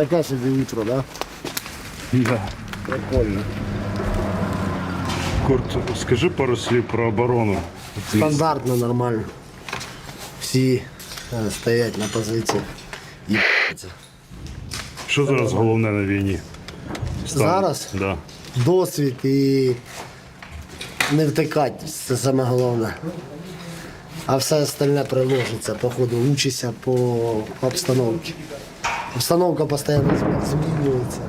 Таке собі утро, да? Да. Прикольно. Курт, скажи пару слів про оборону. Стандартно, нормально. Всі е, стоять на позиціях. Їбаться. Що зараз головне на війні? Стан- Зараз? Да. Досвід і не втикати, це саме головне. А все остальне приложиться по ходу, учися по обстановці. Обстановка постійно змінюється.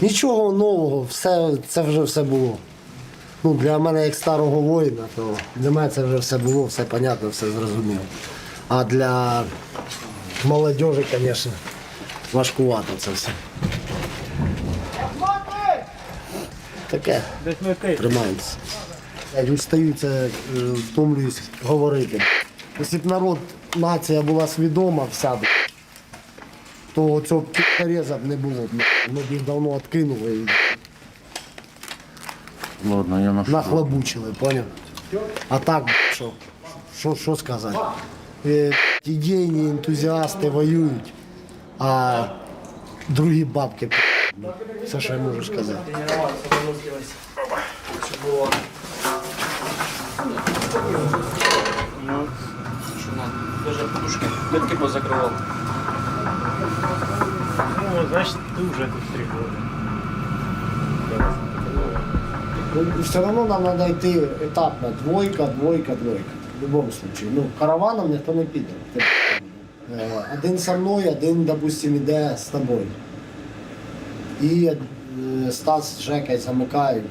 Нічого нового, все, це вже все було. Ну, для мене як старого воїна, то для мене це вже все було, все понятно, все зрозуміло. А для молодежі, звісно, важкувато це все. Таке. Тримаємося. Я устаю це, е, втомлююсь говорити. Якщо народ, нація була свідома вся, то цього пореза б не було. б. Ми б їх давно відкинули і Ладно, я ношу. нахлобучили, поняв? А так, що, що, що сказати? Е, Ідейні ентузіасти воюють, а другі бабки. Все, що я можу сказати. Даже нитки позакривав. Ну, значит, ты уже тут три года. Все равно нам надо йти етапно. Двойка, двойка, двойка. В любом случае. Ну, караваном ніхто не піде. Е, Один со мною, один, допустим, іде з тобою. І е, Стас з Жекою замикають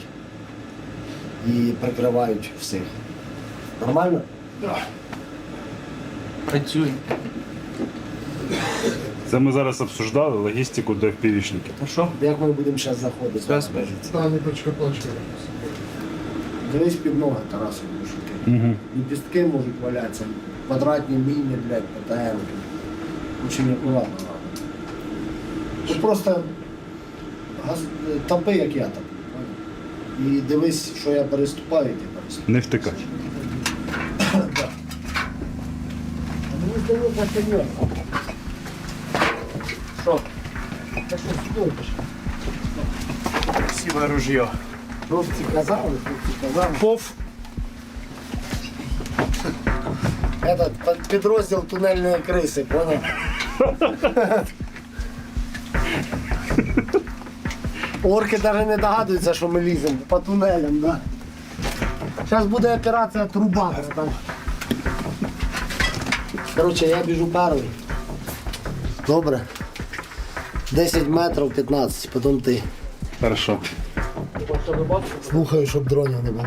і прикривають всіх. Нормально? Працюй. Це ми зараз обсуждали логістику до впівічників. Ну що? Як ми будемо зараз заходити? Зараз Дивись під ноги Тарасу Угу. Ліпістки можуть валятися, квадратні міни, блядь, ПТМ. Очень акуратно. Ну, просто газ... топи, як я топлю. І дивись, що я переступаю, і ти переступаю. Не втикати. Що? Та що, сюди пішли? Красивое ружье. Хлопці казали, хлопці казали. Пов. Этот под- підрозділ тунельної криси, понял? Орки навіть не догадуються, що ми ліземо по тунелям, да? Зараз буде операція труба. братан. Коротше, я біжу перший. Добре. 10 метрів 15, потім ти. Хорошо. Слухаю, щоб дронів не було.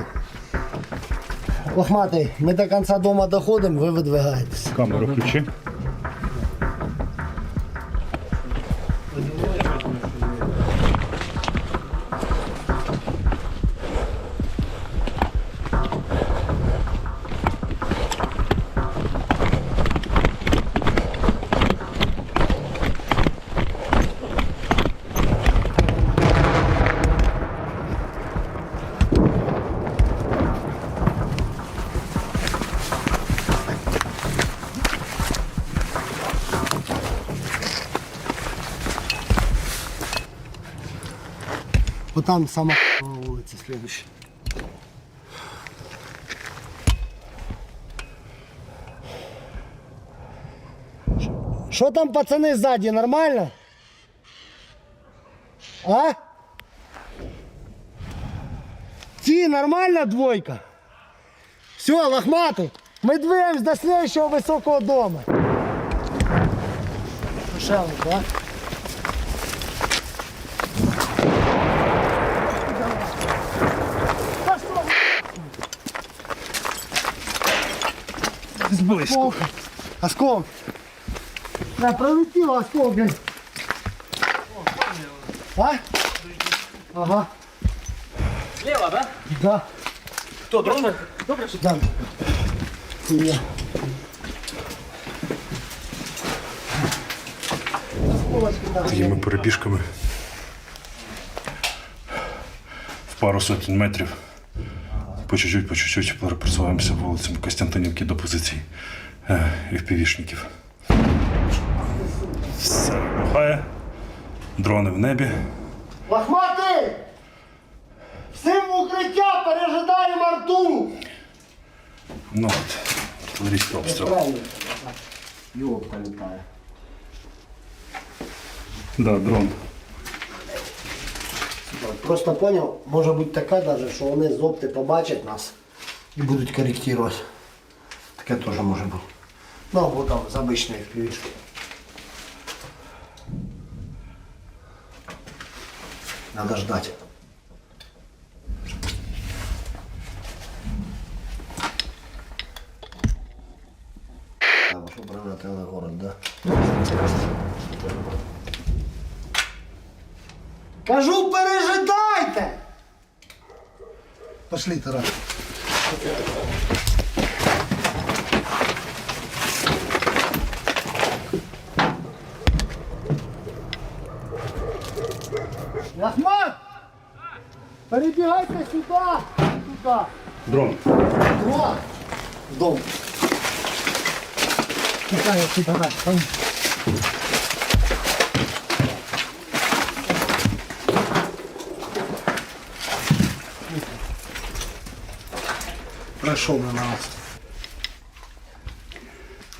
Лохматий, ми до кінця дома доходимо, ви видвигаєтесь. Камеру включи. Вот там сама вулиця следующая. Що там, пацани, ззаді, нормально? А? Ті, нормальна двойка? Все, лохматий. Ми двигаемся до следующего високого дома. Шелк, да? Осколок. Осколок. Да, пролетел осколок. блин. А? Ага. Слева, да? Да. Хто, дрон? Добре, що Да. Хуйня. Осколочки, да. Такими перебіжками. В пару сотень метрів. По чуть-чуть, по чуть-чуть пересуваємося вулицями Костянтинівки до позицій е, впівішників. Все вибухає. Дрони в небі. Лохматий! Всім в укриття пережидаємо арту! Ну от, артилерійський обстріл. Правильно. Йопка літає. Да, дрон. Просто зрозумів, може бути така, даже, що вони з опти побачать нас і будуть коректувати. Таке теж може бути. Ну або там з обичної впівішки. Надо ждать. Треба, щоб прилетели город, да? Кажу, пережидайте! Пошли, Тарас. Ахмат! Перебігайте сюди! Туди! Дрон. В дом. Тікає, тікає, там. Пройшов на нас.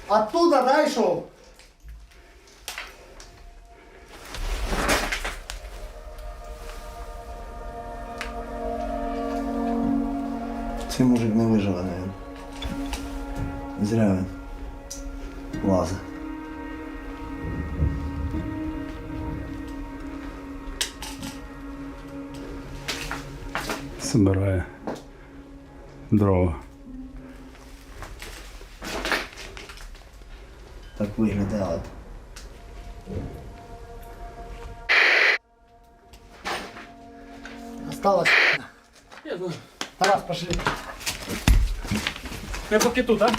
Оттуда дійшов. Цей мужик не виживе, наверное. Зря він лазить. Собирає дрова. Так виглядає. Осталось. Я знаю. Тарас, пошли. Я поки тут, а?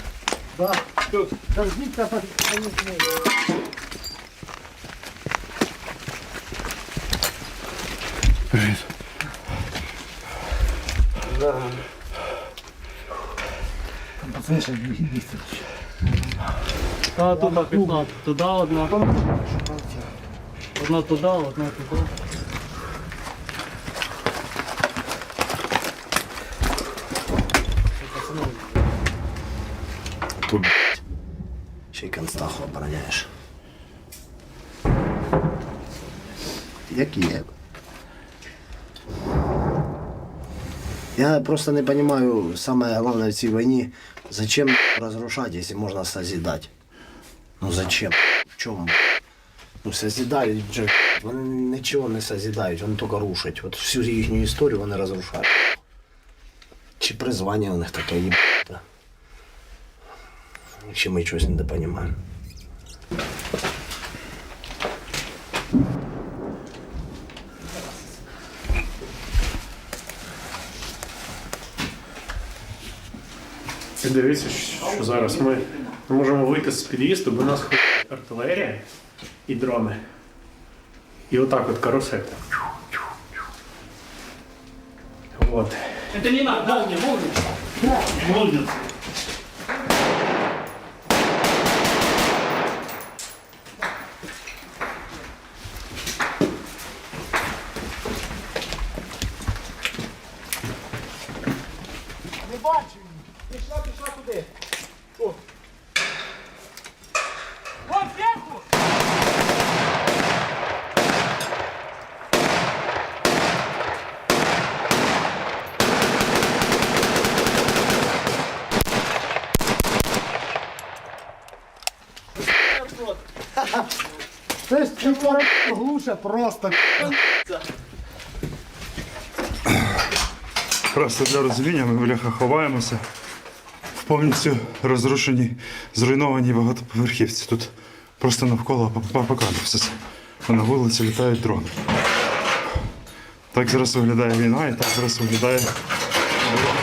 Да. Тут. Дождите, пока не знаю. Привіт. Пацаны сейчас быстро. Та тут так, одна туди, одна. Одна туди, одна туди. Ще й Констаху обороняєш. Як є. Я просто не понимаю, самое главное в цій війні, зачем разрушать, если можно созидать? Ну зачем? В чому? Ну созидають же, вони нічого не созидають, вони тільки рушать. От всю їхню історію вони розрушають. Чи призвання у них таке їбате? Чи ми щось не допонімаємо? І дивіться, що зараз ми не можемо вийти з під'їзду, бо у нас ходить артилерія і дрони. І отак от карусель. От. Это не надо, да, мне можно? Молодець. Не бачу її. Пішла, пішла туди. Вот сверху! Це ж чого глуше просто. Просто для розуміння ми бляха ховаємося в повністю розрушеній, зруйнованій багатоповерхівці. Тут просто навколо апокаліпсис. А на вулиці літають дрони. Так зараз виглядає війна і так зараз виглядає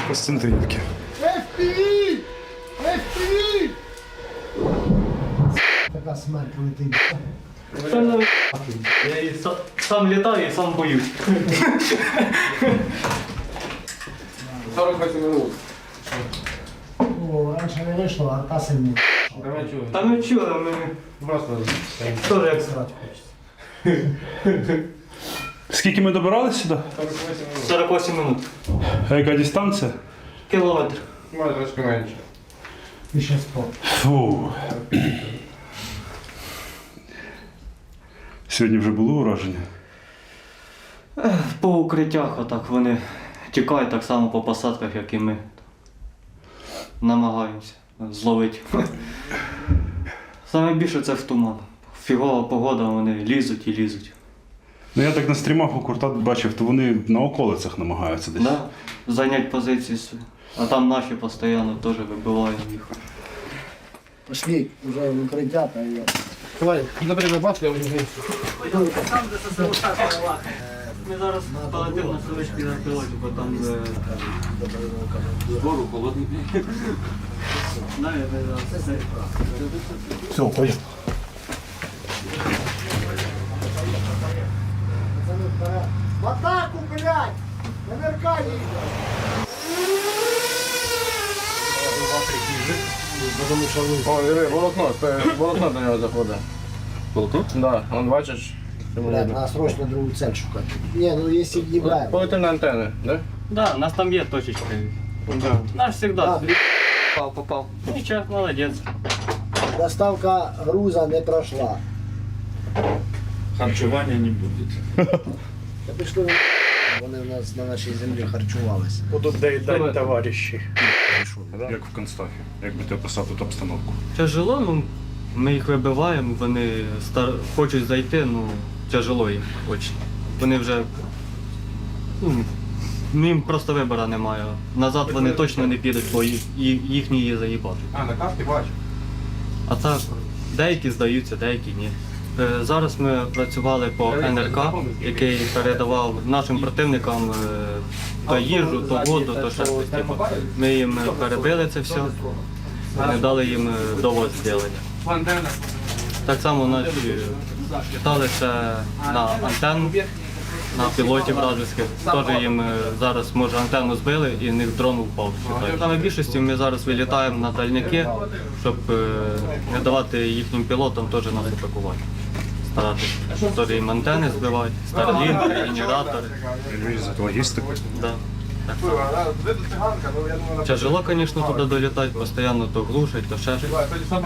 Костянтинівки. FPV! FPV! Така смерть летить. Я и са- сам летаю и сам боюсь. 48 минут. О, раніше не вийшло, а та сильніше. Та ми чули, ми Просто теж як срати хочеться. Скільки ми добиралися сюди? 48 минут. А яка дистанція? Кілометр. Може трошки менше. І ще спав. Фу. Сьогодні вже було ураження. По укриттях отак вони тікають так само по посадках, як і ми. Намагаємося зловити. Саме більше це в туман. Фігова погода, вони лізуть і лізуть. Ну я так на стрімах у Куртат бачив, то вони на околицях намагаються десь. Да? Зайнять позиції. А там наші постійно теж вибивають їх. Пошли, вже в укриття, та я. Давай, наприклад, бабки, я вже Ми зараз полетимо на совички на пілоті, бо там Гору холодний. Все, поїхали. В атаку, блядь! Наверка їде! Потому що ви О, диви, волокно, волокно до нього заходить. Волокно? Да, он бачиш. Блядь, треба срочно другу цель шукати. Ні, ну якщо їбаємо. Полетим на антенни, да? Да, у нас там є точечка. Да. Наш всегда. Да. Попал, попал. Ничего, молодец. Доставка груза не пройшла. Харчування не буде. Та пішли ви, вони в нас на нашій землі харчувалися. будуть доїдати товариші. Як в констафі, як би ти описав тут обстановку. Тяжело, ну ми їх вибиваємо, вони стар... хочуть зайти, ну тяжело їм очень. Вони вже. Ну, їм просто вибору немає. Назад вони точно не підуть, бо їх, їх- їхні її заїбати. А, на карті бачу. А так, деякі здаються, деякі ні. Е, Зараз ми працювали по НРК, який передавав нашим противникам е, то їжу, то воду, то ще щось. Типу. Ми їм е, перебили це все, не дали їм е, довоз зробити. Так само наші питалися на антенну, на пілотів вражеських. Теж їм е, зараз може антенну збили і в них дрон впав. Саме більшості ми зараз вилітаємо на дальняки, щоб не давати їхнім пілотам теж нас атакувати. Старатися. Теж їм антени збивати, старлінки, генератори. Логістику. Да. Так. Тяжело, звісно, туди долітати, постійно то глушать, то ще щось.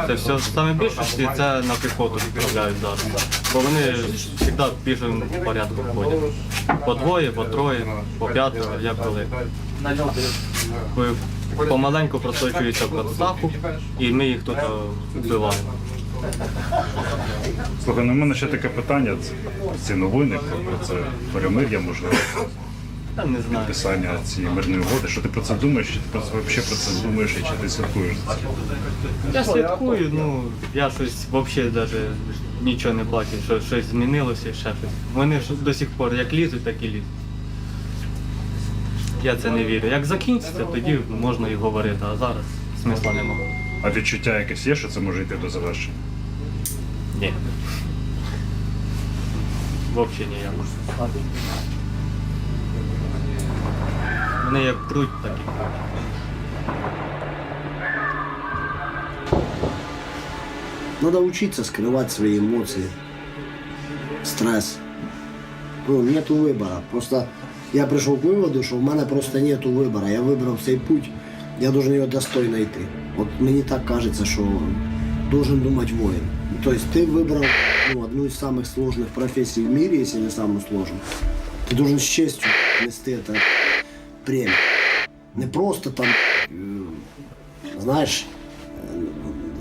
Це все саме більшості це на піхоту відправляють зараз. Бо вони завжди в пішому порядку ходять. По двоє, по троє, по п'ятеро, як коли. Помаленьку просочуються в Кацапу, і ми їх тут е, вбиваємо. Слухай, ну в мене ще таке питання. Ці новини про це перемир'я, можливо, Я не знаю. підписання цієї мирної угоди. Що ти про це думаєш? Чи ти про це взагалі про це думаєш, і чи ти слідкуєш за цим? Я слідкую, ну я щось взагалі навіть нічого не бачу, що щось змінилося ще щось. Вони ж до сих пор як лізуть, так і лізуть. Я це не вірю. Як закінчиться, тоді можна і говорити, а зараз смисла немає. А відчуття якесь є, що це може йти до завершення? Ні. Взагалі ніяк. Вони як пруть, так і пруть. Надо учиться скрывать свои эмоции, стресс. Ну, нету выбора. Просто я пришел к выводу, что в мене просто нету выбора. Я выбрал цей путь, я должен ее достойно йти. Вот мне так кажется, что должен думать воин. То есть ты выбрал ну, одну из самых сложных профессий в мире, если не самую сложную. Ты должен с честью нести это премию. Не просто там, э, знаєш,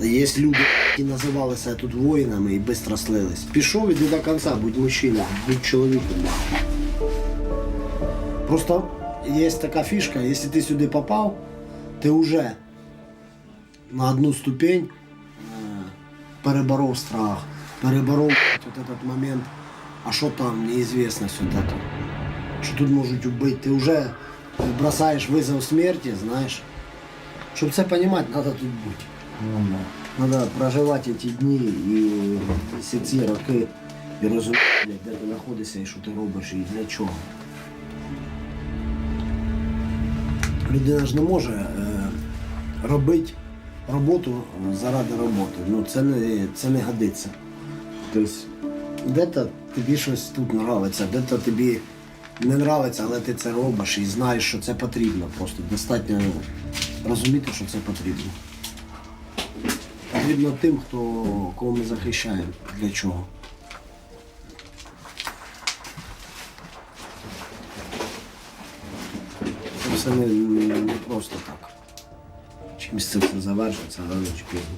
е, є люди, які називалися тут воїнами і швидко слились. Пішов іди до кінця, будь мужчиною, будь чоловіком. Просто є така фішка, якщо ти сюди попав, ти вже на одну ступень е, переборов страх, переборов вот этот момент, а що там, неізвісно все это. Що тут можуть убити, ти вже бросаєш визов смерті, знаєш. Щоб це розуміти, треба тут бути. Надо проживати ці дні і всі ці роки і розуміти, блядь, де ти знаходишся і що ти робиш і для чого. Людина ж не може е, робити Роботу заради роботи. Ну це не, це не годиться. Тобто, де-то тобі щось тут подобається, де-то тобі не подобається, але ти це робиш і знаєш, що це потрібно. Просто достатньо розуміти, що це потрібно. Потрібно тим, хто кого ми захищаємо. Для чого. Це не, не просто так. Чимось це все завершиться, рано чи пізно.